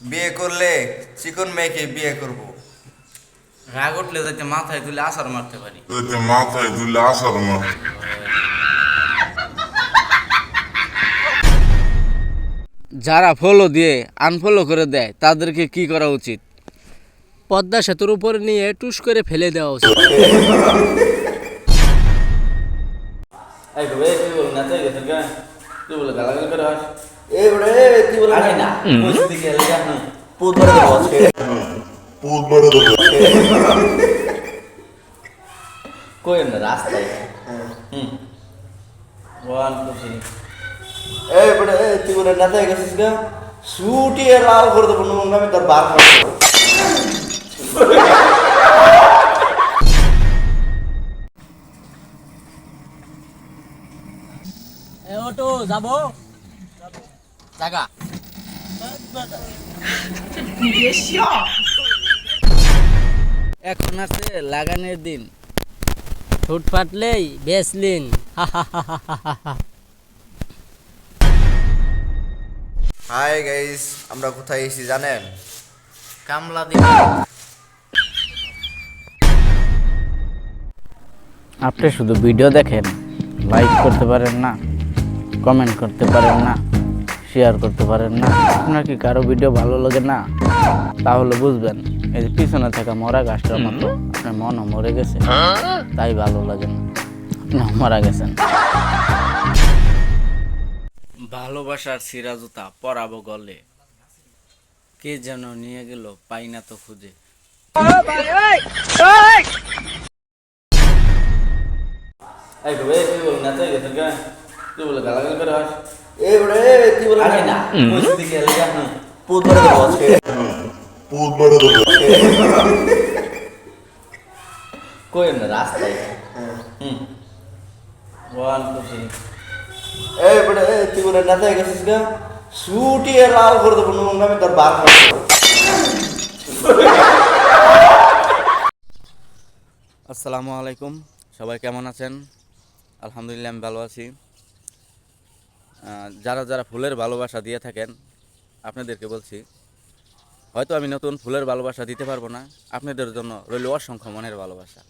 বিয়ে করলে চিকন মেয়েকে বিয়ে করব। রাগ উঠলে যাতে মাথায় তুলে আসার মারতে পারি। যাতে মাথায় তুলে আসার মতো যারা ফলো দিয়ে আনফলো করে দেয় তাদেরকে কি করা উচিত? পদ্মা সেতুর উপরে নিয়ে টুস করে ফেলে দেওয়া উচিত। এই তুই বল না তাই গেছে তুই বলে গালাগালি করে আস রাস্তায়? এই বড়ে তুই বলে নেতায় গেছিস গা শুটিয়ে লাল করে দেবো নুন আমি তোর বার করব অটো যাব। জাগা এখন আছে লাগানোর দিন। ঠোঁট ফাটলেই বেসলিন। হাই গাইস আমরা কোথায় এসেছি জানেন? কামলা দিন। আপনি শুধু ভিডিও দেখেন লাইক করতে পারেন না কমেন্ট করতে পারেন না। শেয়ার করতে পারেন না। আপনার কি কারও ভিডিও ভালো লাগে না? তাহলে বুঝবেন এই যে পিছনে থাকা মরা গাছটার মতো আপনার মনও মরে গেছে। তাই ভালো লাগে না। আপনিও মারা গেছেন। ভালোবাসার সিরা জুতা পরাবো গলে। কে যেন নিয়ে গেল পাই না তো খুঁজে এই বল না গালাগালি করে আস এই বড়ে বলে আরে না। পরিস্থিতি খেলে যা পুত ধরে দেবো আজকে। পুত বড় দেবো কই না রাস্তায়? হুম। One two three. এই তুই বলে নেতায় গেছিস গা? শুটিয়ে লাল করে দেবো নুন আমি তোর বার করব আসসালামু আলাইকুম। সবাই কেমন আছেন? আলহামদুলিল্লাহ আমি ভালো আছি। যারা যারা ফুলের ভালোবাসা দিয়ে থাকেন, আপনাদেরকে বলছি, হয়তো আমি নতুন ফুলের ভালোবাসা দিতে পারব না। আপনাদের জন্য রইল অসংখ্য মনের ভালোবাসা।